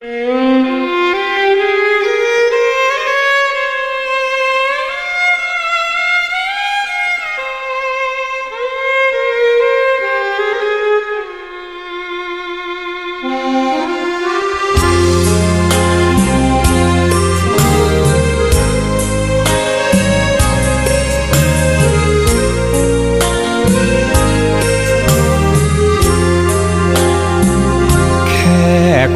แ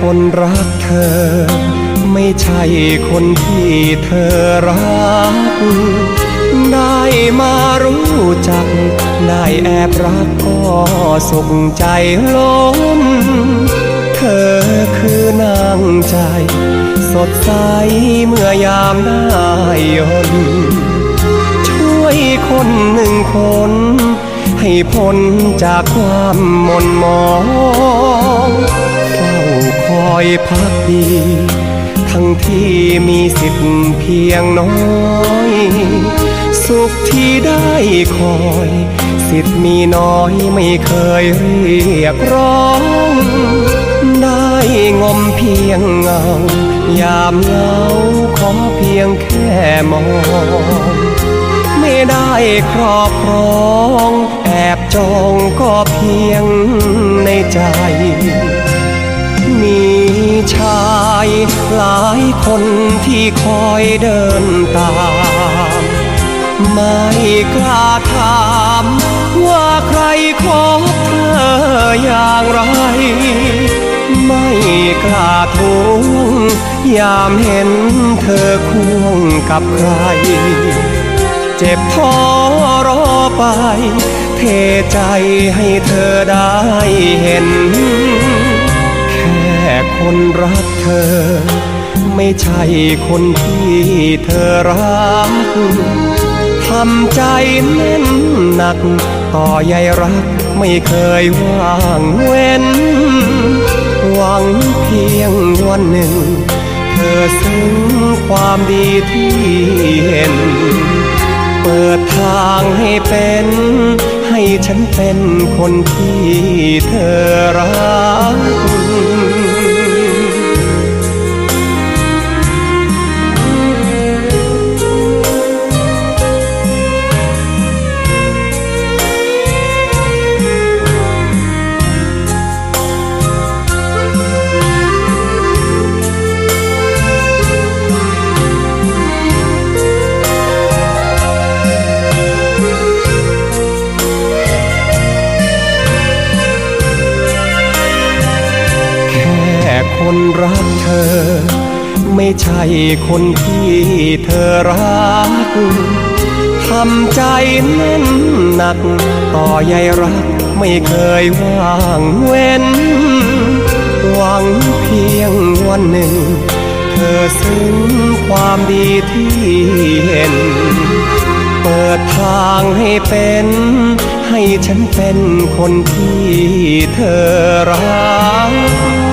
คนรักเธอ ไม่ใช่คนที่เธอรัก ได้มารู้จัก ได้แอบรักก็สุขใจล้น เธอคือนางใจ สดใสเมื่อยามได้ยนช่วยคนหนึ่งคน ให้พ้นจากความหม่นหมอง อยพักดี ทั้งที่มีสิทธิ์เพียงน้อย สุขที่ได้คอย สิทธิ์มีน้อยไม่เคยเรียกร้อง ได้งมเพียงเงา ยามเงาขอเพียงแค่มอง ไม่ได้ครอบครองแอบจองก็เพียงในใจมี ชายหลายคนที่คอยเดินตาม ไม่กล้าถามว่าใครขอเธออย่างไร ไม่กล้าทวงยามเห็นเธอควงกับใคร เจ็บท้อรอไป เทใจให้เธอได้เห็น คนรักเธอ ไม่ใช่คนที่เธอรักทำใจแน่นหนัก ต่อใยรักไม่เคยว่างเว้น หวังเพียงวันหนึ่ง เธอซึ้งความดีที่เห็น เปิดทางให้เป็นให้ฉันเป็นคนที่เธอรัก คนรักเธอ ไม่ใช่คนที่เธอรักทำใจแน่นหนัก ต่อใยรักไม่เคยว่างเว้น หวังเพียงวันหนึ่ง เธอซึ้งความดีที่เห็น เปิดทางให้เป็นให้ฉันเป็นคนที่เธอรัก